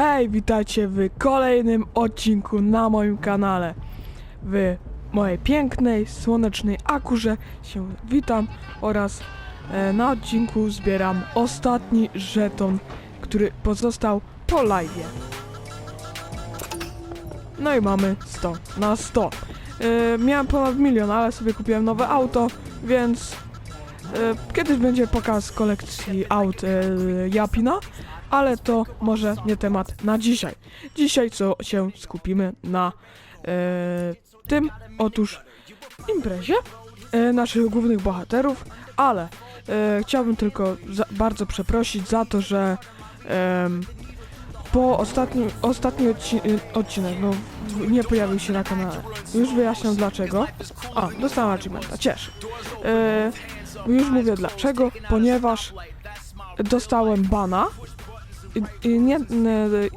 Hej, witajcie w kolejnym odcinku na moim kanale. W mojej pięknej, słonecznej akurze się witam oraz e, na odcinku zbieram ostatni żeton, który pozostał po live. No i mamy 100 na 100. E, miałem ponad milion, ale sobie kupiłem nowe auto, więc e, kiedyś będzie pokaz kolekcji aut Japina, ale to może nie temat na dzisiaj. Dzisiaj co się skupimy na e, tym, otóż imprezie e, naszych głównych bohaterów, ale e, chciałbym tylko za, bardzo przeprosić za to, że em, po ostatnim, ostatni odci odcinek no, nie pojawił się na kanale. Już wyjaśniam dlaczego. A, dostałem achievementa, cieszę. E, już mówię dlaczego, ponieważ dostałem bana i, i, nie,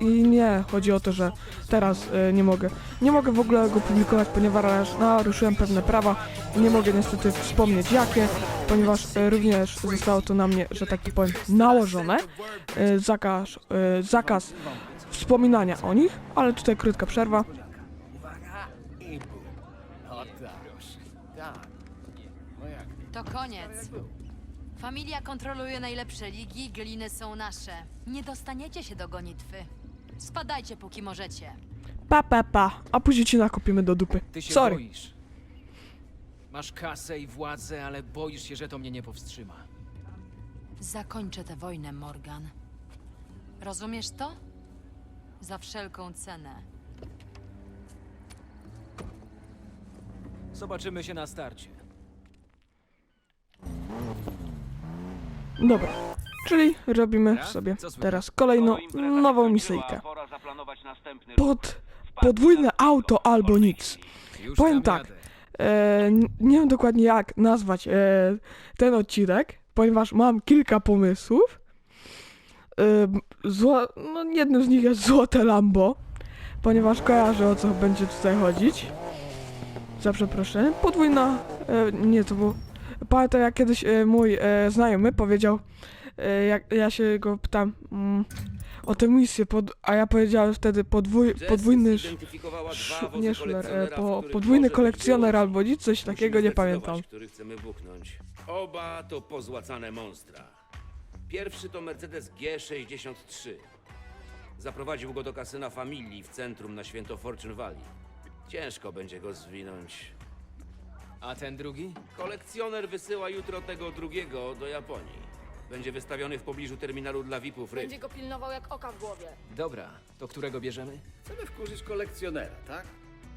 I nie chodzi o to, że teraz e, nie mogę. Nie mogę w ogóle go publikować, ponieważ naruszyłem pewne prawa nie mogę niestety wspomnieć jakie, ponieważ e, również zostało to na mnie, że taki powiem, nałożone. E, zakaz, zakaz wspominania o nich, ale tutaj krótka przerwa. Tak. Tak. To koniec. Familia kontroluje najlepsze ligi, gliny są nasze. Nie dostaniecie się do gonitwy. Spadajcie póki możecie. Pa, pa, pa, a później ci nakopimy do dupy. Ty się Sorry. boisz. Masz kasę i władzę, ale boisz się, że to mnie nie powstrzyma. Zakończę tę wojnę, Morgan. Rozumiesz to? Za wszelką cenę. Zobaczymy się na starcie. Dobra, czyli robimy sobie teraz kolejną nową misyjkę. Pod podwójne auto albo nic. Powiem tak. E, nie wiem dokładnie jak nazwać e, ten odcinek, ponieważ mam kilka pomysłów. E, zło, no jednym z nich jest Złote Lambo, ponieważ kojarzę o co będzie tutaj chodzić. Za przeproszeniem. Podwójna, e, nie to było... Pamiętam jak kiedyś e, mój e, znajomy powiedział, e, jak ja się go pytam mm, o tę misję, pod, a ja powiedziałem wtedy podwój, podwójny... sz- Sz- nie szler, po, podwójny kolekcjoner albo nic, coś takiego, nie pamiętam. który chcemy buchnąć. Oba to pozłacane monstra. Pierwszy to Mercedes G63. Zaprowadził go do kasyna familii w centrum na święto Fortune Valley. Ciężko będzie go zwinąć. A ten drugi? Kolekcjoner wysyła jutro tego drugiego do Japonii. Będzie wystawiony w pobliżu terminalu dla VIP-ów ryb. Będzie go pilnował jak oka w głowie. Dobra, to którego bierzemy? Chcemy wkurzyć kolekcjonera, tak?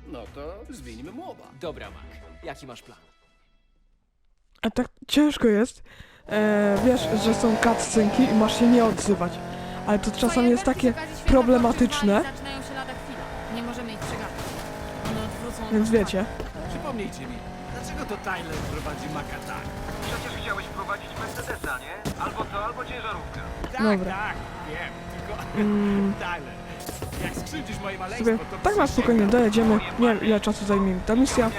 No to zwinimy mu oba. Dobra, Mac. Jaki masz plan? A tak ciężko jest. E, wiesz, że są cutscenki i masz się nie odzywać. Ale to czasami jest takie problematyczne, Zaczynają się lada chwila. Nie możemy ich przegapić. One odwrócą więc wiecie. Przypomnijcie mi, dlaczego to Tyler prowadzi Maka tak? Przecież chciałeś prowadzić Mercedesa, nie? Albo to, albo ciężarówkę. Tak, Dobra. tak, wiem, tylko Mm, Tyler, jak skrzywdzisz moje maleństwo, sobie to tak na spokojnie dojedziemy. Nie wiem ile czasu zajmie mi ta misja.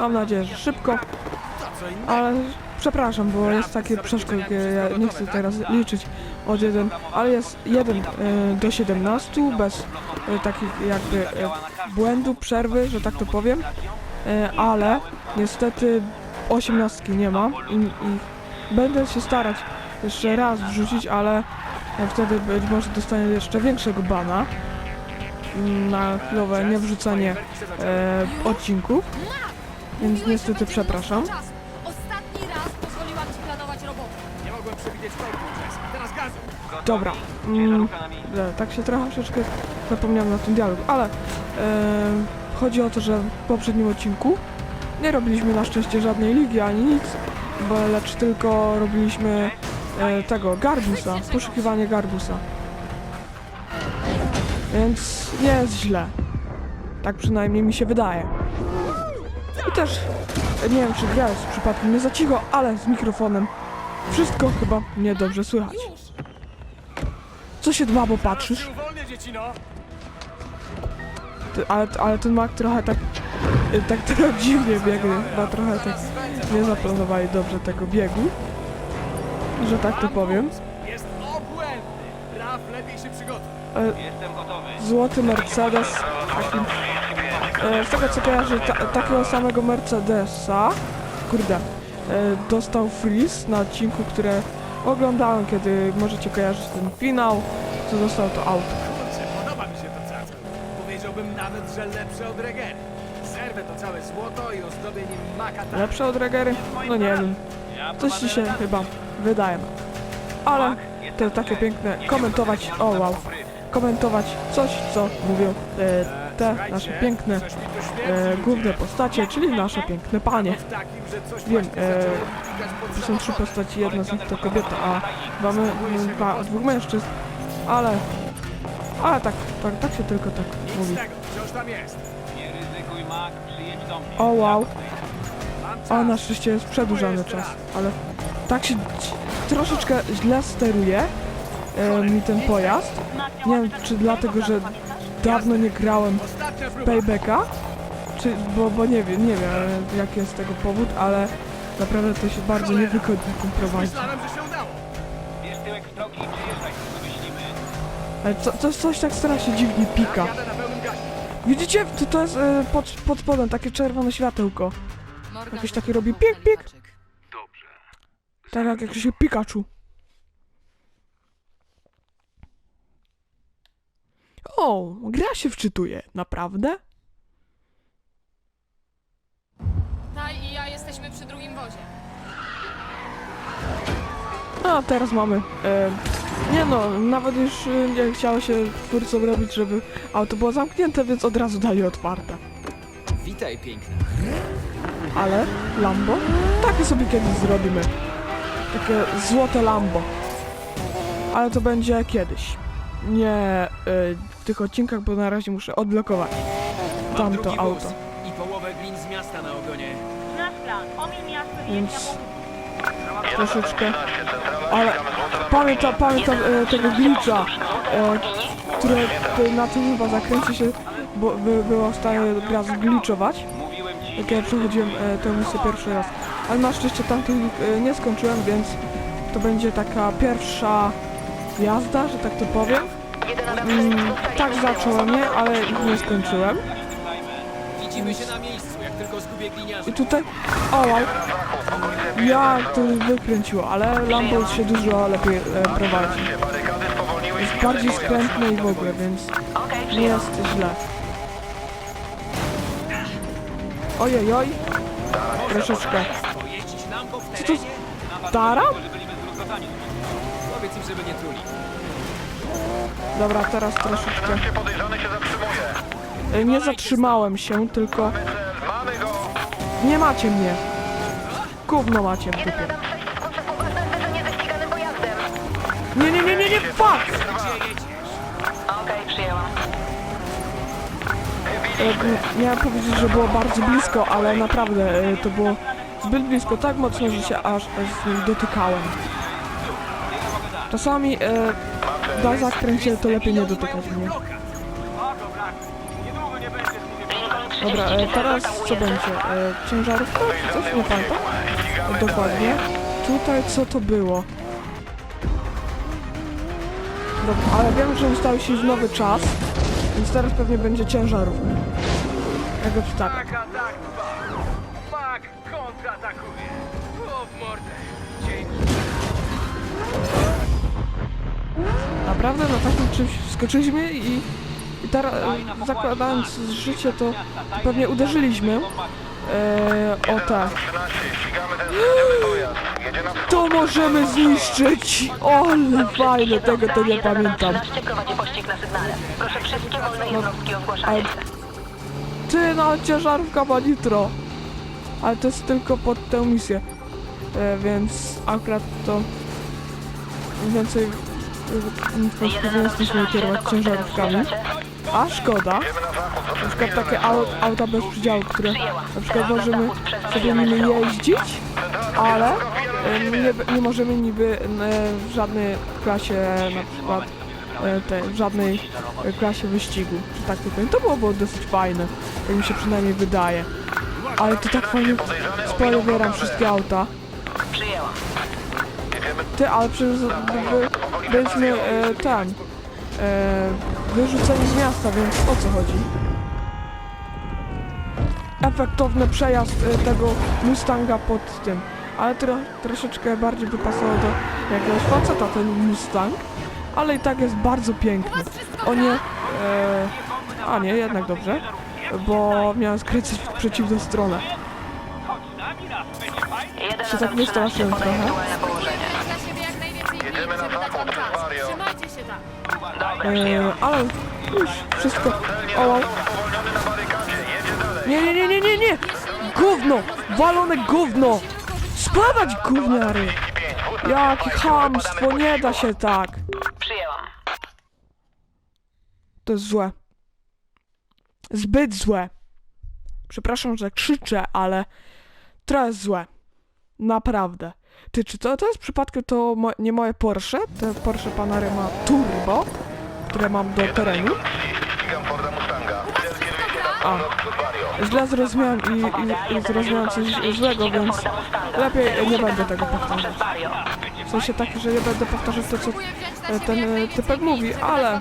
Mam nadzieję, że szybko, innego. ale przepraszam, bo jest takie przeszkód, ja nie chcę teraz liczyć od 1, ale jest 1 e, do 17 bez e, takich jakby e, błędu, przerwy, że tak to powiem. E, ale niestety 18 nie ma i, i będę się starać jeszcze raz wrzucić, ale e, wtedy być może dostanę jeszcze większego bana na chwilowe niewrzucanie e, odcinków, więc niestety przepraszam. Dobra, mm, e, tak się troszeczkę zapomniałem na tym dialogu, ale e, chodzi o to, że w poprzednim odcinku nie robiliśmy na szczęście żadnej ligi ani nic, bo lecz tylko robiliśmy e, tego Garbusa, poszukiwanie Garbusa. Więc nie jest źle. Tak przynajmniej mi się wydaje. I też nie wiem, czy gra jest przypadkiem nie za cicho, ale z mikrofonem wszystko chyba mnie dobrze słychać. Co się dwa, bo patrzysz? Ale, ale ten mak trochę tak, tak trochę dziwnie biegnie, chyba trochę tak nie zaplanowali dobrze tego biegu, że tak to powiem. Jest obłędny. Raf, lepiej się przygotuj. e, Jestem gotowy. złoty Mercedes. Taki, e, z tego co kojarzę, ta, takiego samego Mercedesa, kurde, e, dostał Freeze na odcinku, które oglądałem, kiedy możecie kojarzyć ten finał, co dostał to auto. Powiedziałbym nawet, że lepsze od Regery. Zerwę to całe złoto i ozdobię nim maka tak. Lepsze od Regery? No nie wiem, coś ci się chyba wydaje. Ale to takie piękne, komentować, o wow, komentować coś, co mówią e, te nasze piękne e, główne postacie, czyli nasze piękne panie. Wiem, e, To są trzy postaci, jedna z nich to kobieta, a dwa, my, dwa, dwóch mężczyzn, ale, ale tak, tak, tak się tylko tak Nic mówi. z tego, wciąż tam jest. Nie ryzykuj, Mac. Przyjedź do mnie. O wow, Mam czas. a na szczęście jest przedłużany czas, ale tak się troszeczkę źle steruje e, mi ten pojazd. Nie wiem, czy dlatego, że dawno nie grałem Ostatnia w próba. Paybacka, czy, bo, bo nie wiem, nie wiem e, jaki jest tego powód, ale naprawdę to się bardzo niewygodnie tym prowadzi. Myślałem, że się Ale co, coś, coś tak strasznie dziwnie pika. Widzicie? To, to jest e, pod, pod spodem takie czerwone światełko. Jakieś takie robi pik, pik. Tak jak jakiś Pikachu. O, gra się wczytuje. Naprawdę? Taj i ja jesteśmy przy drugim wozie. A teraz mamy. E, nie no, nawet już e, nie chciało się twórcom robić, żeby auto było zamknięte, więc od razu dali otwarte. Witaj, piękna. Ale Lambo? Takie sobie kiedyś zrobimy. Takie złote Lambo. Ale to będzie kiedyś. Nie y, w tych odcinkach, bo na razie muszę odblokować Mam tamto drugi auto. wóz i połowę glin z miasta na ogonie. Nasz plan. Omiń miasto i Więc jedź na troszeczkę. Ale pamiętam, pamiętam e, tego glitcha, e, które to na tym chyba zakręcie się, bo by, była w stanie gra ci. jak ja przechodziłem e, tę misję pierwszy raz. Ale na szczęście tamtych e, nie skończyłem, więc to będzie taka pierwsza jazda, że tak to powiem. Mm, tak zacząłem je, ale nie skończyłem. Widzimy się na miejscu, I tutaj... O, wow. Ja to wykręciło, ale Lambo się dużo lepiej e, prowadzi. Jest bardziej skrętny i w ogóle, więc nie jest źle. Ojej, oj. Troszeczkę. Co to? Tara? Powiedz im, żeby nie truli. Dobra, teraz troszeczkę. E, Nie zatrzymałem się, tylko. Nie macie mnie. Gówno macie w dupie. Nie, nie, nie, nie, nie, fuck! Okej, Miałem powiedzieć, że było bardzo blisko, ale naprawdę e, to było zbyt blisko, tak mocno, że się aż dotykałem. Czasami e, na zakręcie to lepiej nie dotykać mnie. Dobra, e, teraz co będzie? E, ciężarówka? Coś nie pamiętam. E, dokładnie. Tutaj co to było? Dobra, ale wiem, że ustał się już nowy czas, więc teraz pewnie będzie ciężarówka. Jak go wstawię. Tak, atak, Mac kontratakuje. O, w mordę. Dzięki. Naprawdę na takim czymś wskoczyliśmy i, i teraz e, zakładając życie to, pewnie uderzyliśmy e, o te. To możemy zniszczyć! O, fajne, tego to nie pamiętam. 11 prowadzi pościg na sygnale. Proszę wszystkie wolne jednostki o Ale ty no, ciężarówka ma nitro. Ale to jest tylko pod tę misję. E, więc akurat to więcej e, nie jesteśmy kierować ciężarówkami. A szkoda. Na przykład takie au, auta bez przydziału, które na przykład możemy sobie nimi jeździć, ale nie, nie możemy niby w żadnej klasie na przykład e, te, w żadnej e, klasie wyścigu, czy tak powiem. To byłoby dosyć fajne, jak mi się przynajmniej wydaje. Ale to tak fajnie spoileram wszystkie auta. Ty, ale przecież byliśmy e, ten. E, wyrzuceni z miasta, więc o co chodzi? Efektowny przejazd y, tego Mustanga pod tym, ale tro, troszeczkę bardziej by pasował do jakiegoś faceta ten Mustang, ale i tak jest bardzo piękny. O nie, e, a nie, jednak dobrze, bo miałem skręcić w przeciwną stronę. Się tak wystraszyłem 13 podaje trochę. położenie. E, ale już wszystko. O, wow. Nie, nie, nie, nie, nie, nie! Gówno! Walone gówno! Spadać gówniary! Jakie chamstwo, nie da się tak! Przyjęłam. To jest złe. Zbyt złe. Przepraszam, że krzyczę, ale to jest złe. Naprawdę. Ty, czy to, to jest przypadkiem to mo nie moje Porsche? Te Porsche Panary ma turbo, które mam do terenu. A, źle zrozumiałem i, i, i zrozumiałem coś złego, więc lepiej nie będę tego powtarzać. W sensie taki, że nie będę powtarzać to, co ten e, typek mówi, ale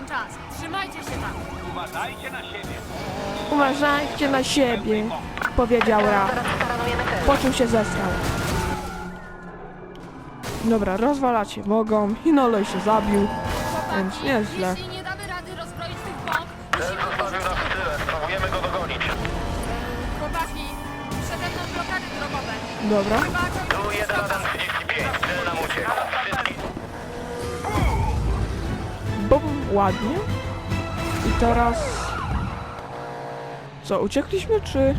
uważajcie na siebie, powiedział cel. Po czym się zesrał. Dobra, rozwalacie mogą, Hinolej się zabił, więc nieźle. Dobra. Tu jeden Adam 35, cel nam uciekł. ładnie. I teraz... Co, uciekliśmy, czy...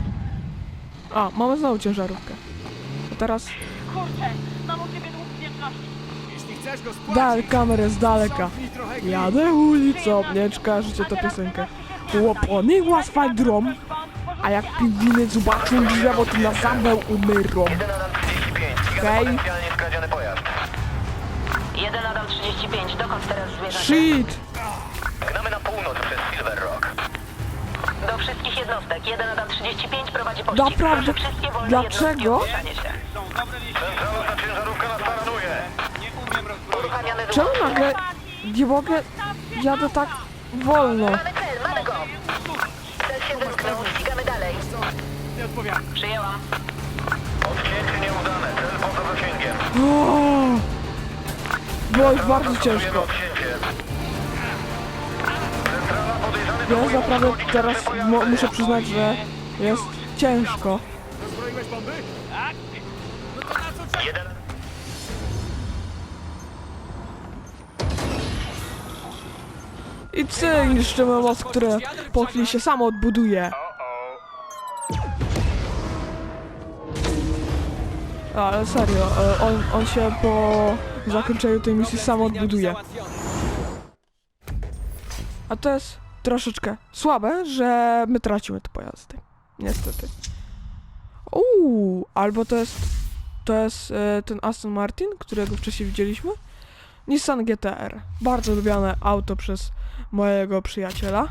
A, mamy znowu ciężarówkę. A teraz Jeśli chcesz go spłacić, dal kamerę z daleka. cofnij trochę gliny. Jadę ulicą, nie kojarzycie to piosenkę. Łopony swój drom, a jak pingwiny zobaczą drzewo, to na zamek umyrą. Jeden Adam 35, Okej. potencjalnie skradziony pojazd. Jeden Adam 35. Dokąd teraz zmierzacie? Shit! Gnamy na północ przez Silver Rock. Do wszystkich jednostek. Jeden Adam 35 prowadzi pościg. Naprawdę? Proszę wszystkie wolne Dlaczego? o się. Nas taranuje. Uruchamiamy Czemu nagle nie mogę... Jadę tak wolno. Mamy cel, mamy go. Cel się zetknął. Ścigamy dalej. Nie odpowiadam. Przyjęłam. Odcięcie nieudane, cel poza zasięgiem. Było już bardzo ciężko. odcięcie. Centrala podejrzany Ja próbuje naprawdę uszkodzić teraz mo- muszę przyznać, że jest ciężko. Rozbroiłeś bomby? Tak. No to na co? Jeden I cyk, niszczymy most, który po chwili się samo odbuduje. Ale serio, e, on, on się po zakończeniu tej misji sam odbuduje. A to jest troszeczkę słabe, że my tracimy te pojazdy. Niestety. Uuu, albo to jest to jest e, ten Aston Martin, którego wcześniej widzieliśmy. Nissan GTR. Bardzo lubiane auto przez mojego przyjaciela.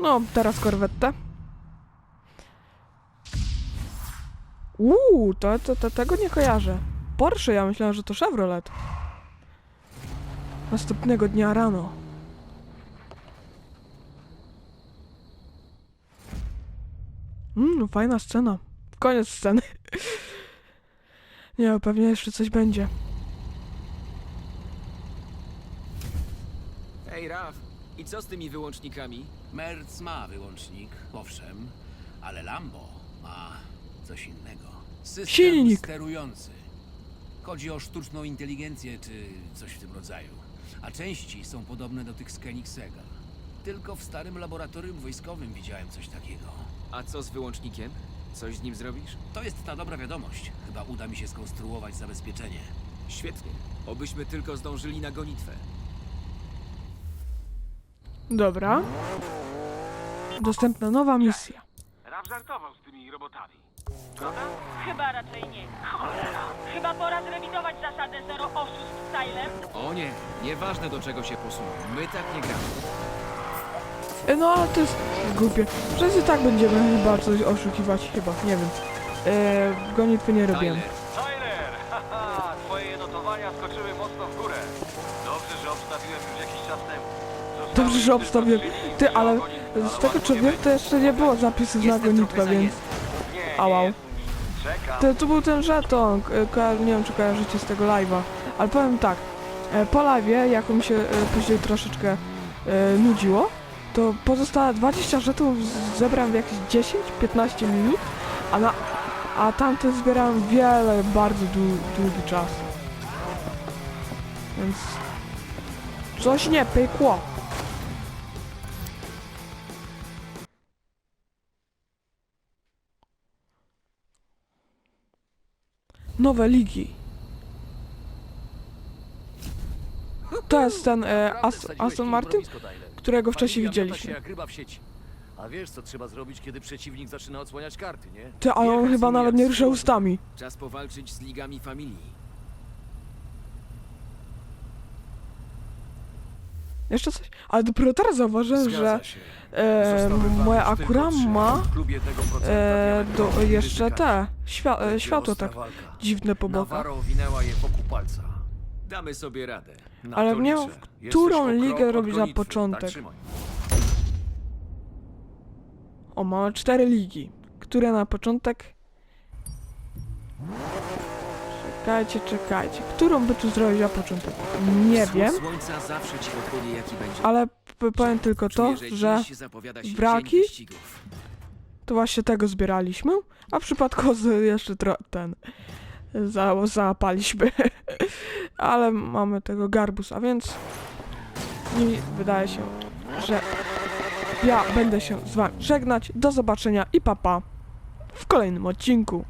No, teraz korwetę. Uuu, to, to, to tego nie kojarzę. Porsche, ja myślałem, że to Chevrolet. Następnego dnia rano. Mmm, no fajna scena. Koniec sceny. Nie, pewnie jeszcze coś będzie. Ej, Raf, i co z tymi wyłącznikami? Merc ma wyłącznik, owszem, ale Lambo ma coś innego. System Silnik. sterujący. Chodzi o sztuczną inteligencję czy coś w tym rodzaju. A części są podobne do tych z Koenigsegga. Tylko w starym laboratorium wojskowym widziałem coś takiego. A co z wyłącznikiem? Coś z nim zrobisz? To jest ta dobra wiadomość. Chyba uda mi się skonstruować zabezpieczenie. Świetnie. Obyśmy tylko zdążyli na gonitwę. Dobra. Dostępna nowa misja. Raf żartował z tymi robotami. Chyba raczej nie. Cholera. Chyba pora zrewidować zasadę zero oszustw Stylem. O nie, nieważne do czego się posuną. My tak nie gramy. E, No ale to jest głupie. Przecież i tak będziemy chyba coś oszukiwać, chyba, nie wiem. E, gonitwy nie robiłem. Tyler, Tyler, haha, twoje notowania skoczyły mocno w górę. Dobrze, że obstawiłem już jakiś czas temu. Co Dobrze, że obstawiłem. Ty, ale z tego co wiem, to jeszcze nie było zapisów na gonitwę, więc... A Czekam. To, to był ten żeton, nie wiem czy kojarzycie z tego live'a, ale powiem tak, e, po live'ie, jak mi się e, później troszeczkę e, nudziło, to pozostałe 20 żetonów zebrałem w jakieś 10-15 minut, a, na, a tamte zbierałem wiele, bardzo dłu- długi czas. Więc coś nie pykło. Nowe ligi. To jest ten e, Ast Aston Martin, którego wcześniej widzieliśmy. A wiesz, co trzeba zrobić, kiedy przeciwnik zaczyna odsłaniać karty, nie? Ty, ale on chyba nawet nie rusza ustami. Czas powalczyć z ligami familii. Jeszcze coś? Ale dopiero teraz zauważyłem, że e, moja akura ma W e, do, jeszcze te świa e, światło tak dziwne po bokach. Navarro owinęła je wokół palca. Damy sobie radę. Na Ale to miał liczę. Jesteś którą o krok ligę od robić na gonitwy. początek? Tak, trzymaj. O, mamy cztery ligi, które na początek... Czekajcie, czekajcie. Którą by tu zrobić na początek? Nie wiem, ale powiem tylko to, że wyścigów. to właśnie tego zbieraliśmy, a w przypadku z jeszcze ten za, załapaliśmy. Ale mamy tego garbus, a więc mi wydaje się, że ja będę się z wami żegnać. Do zobaczenia i papa w kolejnym odcinku.